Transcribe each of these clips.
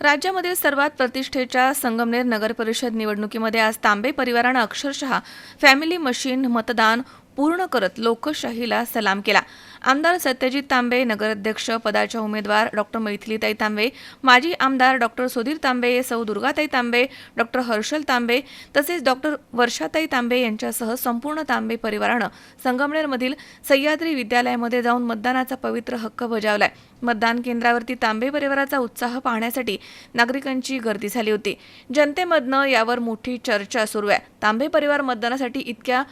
राज्यामधील सर्वात प्रतिष्ठेच्या संगमनेर नगरपरिषद निवडणुकीमध्ये आज तांबे परिवारानं अक्षरशः फॅमिली मशीन मतदान पूर्ण करत लोकशाहीला सलाम केला. आमदार सत्यजित तांबे नगराध्यक्ष पदाच्या उमेदवार डॉक्टर मैथिलीताई तांबे माजी आमदार डॉक्टर सुधीर तांबे सौ दुर्गाताई तांबे डॉक्टर हर्षल तांबे तसेच डॉक्टर वर्षाताई तांबे यांच्यासह संपूर्ण तांबे परिवारानं संगमनेरमधील सह्याद्री विद्यालयामध्ये जाऊन मतदानाचा पवित्र हक्क बजावलाय. मतदान केंद्रावरती तांबे परिवाराचा उत्साह पाहण्यासाठी नागरिकांची गर्दी झाली होती. जनतेमधनं यावर मोठी चर्चा सुरू आहे. तांबे परिवार मतदानासाठी इतक्या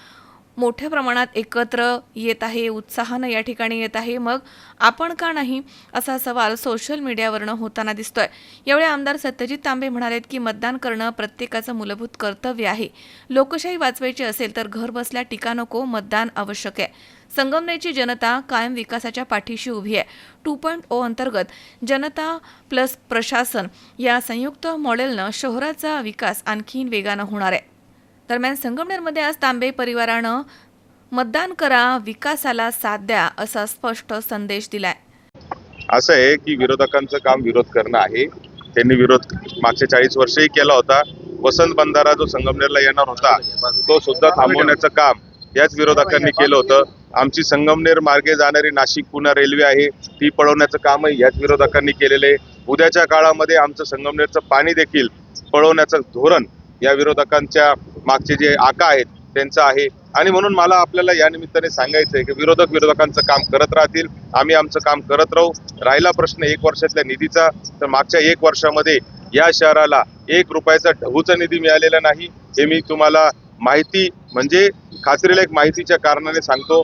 मोठ्या प्रमाणात एकत्र येत आहे उत्साहानं या ठिकाणी येत आहे. मग आपण का नाही असा सवाल सोशल मीडियावरनं होताना दिसतोय. यावेळी आमदार सत्यजित तांबे म्हणालेत की मतदान करणं प्रत्येकाचं मूलभूत कर्तव्य आहे. लोकशाही वाचवायची असेल तर घर बसल्या टीका नको मतदान आवश्यक आहे. संगमनेरची जनता कायम विकासाच्या पाठीशी उभी आहे. टू पॉईंट ओ अंतर्गत जनता प्लस प्रशासन या संयुक्त मॉडेलनं शहराचा विकास आणखीन वेगानं होणार आहे. दरम्यान संगमनेरमध्ये आज तांबे परिवारानं मतदान करा विकासाला साथ द्या असा स्पष्ट संदेश दिलाय. असं आहे की विरोधकांचं काम विरोध करणं आहे. त्यांनी विरोध मागच्या चाळीस वर्षही केला होता. वसंत बंधारा जो संगमनेरला येणार होता तो सुद्धा थांबवण्याचं काम याच विरोधकांनी केलं होतं. आमची संगमनेर मार्गे जाणारी नाशिक पुणे रेल्वे आहे ती पळवण्याचं कामही याच विरोधकांनी केलेलं आहे. उद्याच्या काळामध्ये आमचं संगमनेरचं पाणी देखील पळवण्याचं धोरण या विरोधकांच्या मागचे जे आका आहेत त्यांचं आहे. आणि म्हणून मला आपल्याला या निमित्ताने सांगायचं आहे की विरोधक विरोधकांचं काम करत राहतील. आम्ही आमचं काम करत राहू. राहिला प्रश्न एक वर्षातल्या निधीचा तर मागच्या एक वर्षामध्ये या शहराला एक रुपयाचा ढगूचा निधी मिळालेला नाही. हे मी तुम्हाला माहिती म्हणजे खात्रीला एक माहितीच्या कारणाने सांगतो.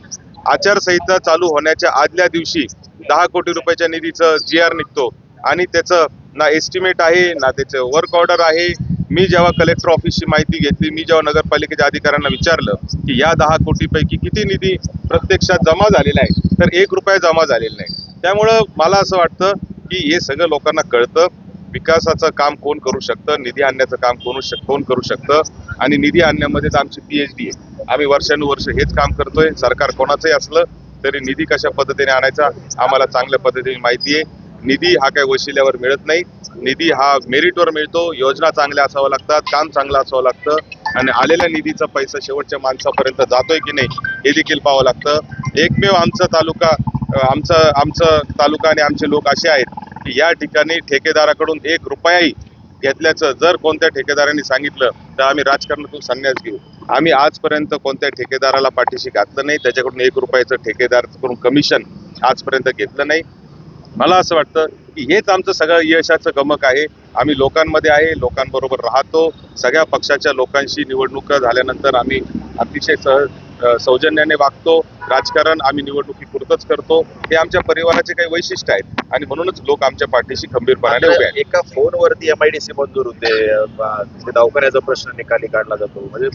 आचारसंहिता चालू होण्याच्या आदल्या दिवशी दहा कोटी रुपयाच्या निधीचं जी आर निघतो. आणि त्याचं ना एस्टिमेट आहे ना त्याचं वर्क ऑर्डर आहे. मी जेव्हा कलेक्टर ऑफिसची माहिती घेतली मी जेव्हा नगरपालिकेच्या अधिकाऱ्यांना विचारलं की या दहा कोटीपैकी किती निधी प्रत्यक्षात जमा झालेला आहे तर एक रुपया जमा झालेला नाही. त्यामुळं मला असं वाटतं की हे सगळं लोकांना कळतं विकासाचं काम कोण करू शकतं निधी आणण्याचं काम कोण शक कोण करू शकतं आणि निधी आणण्यामध्येच आमची पी एच डी आहे. आम्ही वर्षानुवर्ष हेच काम करतोय सरकार कोणाचंही असलं तरी निधी कशा पद्धतीने आणायचा आम्हाला चांगल्या पद्धतीने माहिती आहे. निधी हा काही वशिल्यावर मिळत नाही. निधी हा मेरिटवर मिळतो. योजना चांगल्या असाव्या लागतात काम चांगलं असावं लागतं आणि आलेल्या निधीचा पैसा शेवटच्या माणसापर्यंत जातोय की नाही हे देखील पाहावं लागतं. एकमेव आमचा तालुका आमचं आमचं तालुका आणि आमचे लोक असे आहेत की या ठिकाणी ठेकेदाराकडून एक रुपयाही घेतल्याचं जर कोणत्या ठेकेदारांनी सांगितलं तर आम्ही राजकारणातून संन्यास घेऊ. आम्ही आजपर्यंत कोणत्या ठेकेदाराला पाठीशी घातलं नाही त्याच्याकडून एक रुपयाचं ठेकेदाराकडून कमिशन आजपर्यंत घेतलं नाही. मला असं वाटतं की हेच आमचं सगळं यशाचं गमक आहे. आम्ही लोकांमध्ये आहे लोकांबरोबर राहतो. सगळ्या पक्षाच्या लोकांशी निवडणुका झाल्यानंतर आम्ही अतिशय सह सौजन्याने वागतो. राजकारण आम्ही निवडणुकीपुरतच करतो. हे आमच्या परिवाराचे काही वैशिष्ट्य आहेत. आणि म्हणूनच लोक आमच्या पाठीशी खंबीरपणाने उभे आहेत. एका फोनवरती एमआयडीसी मंजूर होते दवाखान्याचा प्रश्न निकाली काढला जातो. म्हणजे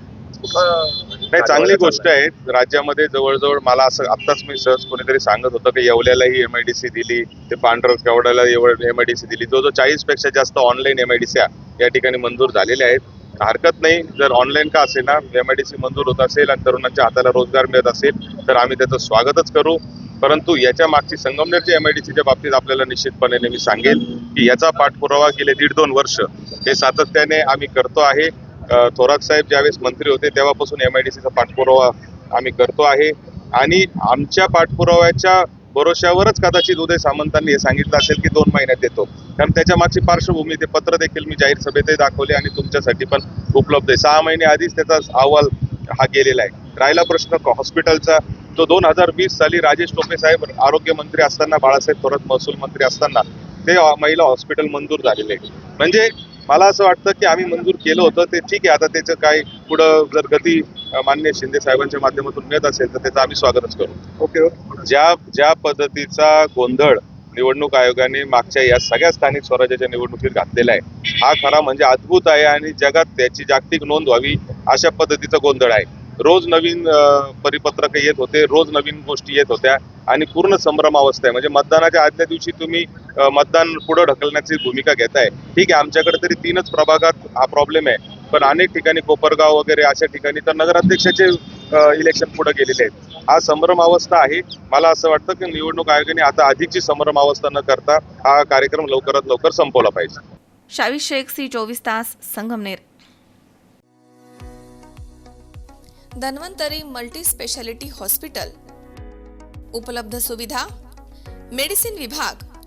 नाही चांगली गोष्ट आहे. राज्यामध्ये जवळजवळ मला असं आत्ताच मी सहज कोणीतरी सांगत होतं की येवल्यालाही एमआयडीसी दिली ते पांढर केवढ्याला एमआयडीसी दिली. जो जो चाळीसपेक्षा जास्त ऑनलाईन एमआयडीसी या ठिकाणी मंजूर झालेल्या आहेत. हरकत नाही जर ऑनलाईन का असेल ना एमआयडीसी मंजूर होत असेल आणि तरुणांच्या हाताला रोजगार मिळत असेल तर आम्ही त्याचं स्वागतच करू. परंतु याच्या मागची संगमनेरच्या एमआयडीसीच्या बाबतीत आपल्याला निश्चितपणे मी सांगेल की याचा पाठपुरावा गेले दीड दोन वर्ष हे सातत्याने आम्ही करतो आहे. थोरात साहेब ज्यावेळेस मंत्री होते तेव्हापासून एमआयडीसीचा पाठपुरावा आम्ही करतो आहे. आणि आमच्या पाठपुराव्याच्या भरोश्यावरच कदाचित उदय सामंतांनी हे सांगितलं असेल की दोन महिन्यात देतो. कारण त्याच्या मागची पार्श्वभूमी ते पत्र देखील मी जाहीर सभेतही दाखवले आणि तुमच्यासाठी पण उपलब्ध आहे. सहा महिने आधीच त्याचा अहवाल हा गेलेला आहे. राहिला प्रश्न हॉस्पिटलचा. तो दोन हजार वीस साली राजेश टोपे साहेब आरोग्यमंत्री असताना बाळासाहेब थोरात महसूल मंत्री असताना ते महिला हॉस्पिटल मंजूर झालेले. आहे म्हणजे मला असं वाटतं की आम्ही मंजूर केलं होतं ते ठीक आहे. आता त्याचं काय पुढं जर गती अ, माननीय शिंदे साहेबांच्या माध्यमातून मिळत असेल तर त्याचं आम्ही स्वागतच करू. ओके. ज्या ज्या पद्धतीचा गोंधळ निवडणूक आयोगाने मागच्या या सगळ्या स्थानिक स्वराज्याच्या निवडणुकीत घातलेला आहे हा खरा म्हणजे अद्भुत आहे आणि जगात त्याची जागतिक नोंद व्हावी अशा पद्धतीचा गोंधळ आहे. रोज नवीन परिपत्रक येत होते रोज नवीन गोष्टी येत होत्या आणि पूर्ण संभ्रम अवस्था आहे. म्हणजे मतदानाच्या आदल्या दिवशी तुम्ही मतदान पुढे ढकलण्याची भूमिका घेताय ठीक आहे आमच्याकडे तरी तीनच प्रभागात हा प्रॉब्लेम आहे. पण अनेक ठिकाणी कोपरगाव वगैरे अशा ठिकाणी तर नगराध्यक्षाचे इलेक्शन पुढे गेलेले आहेत. हा संभ्रम अवस्था आहे. मला असं वाटतं की निवडणूक आयोगाने आता अधिकची संभ्रम अवस्था न करता हा कार्यक्रम लवकरात लवकर संपवला पाहिजे. शावी शेख सी चोवीस तास Sangamner. Dhanvantari multi speciality hospital. उपलब्ध सुविधा मेडिसिन विभाग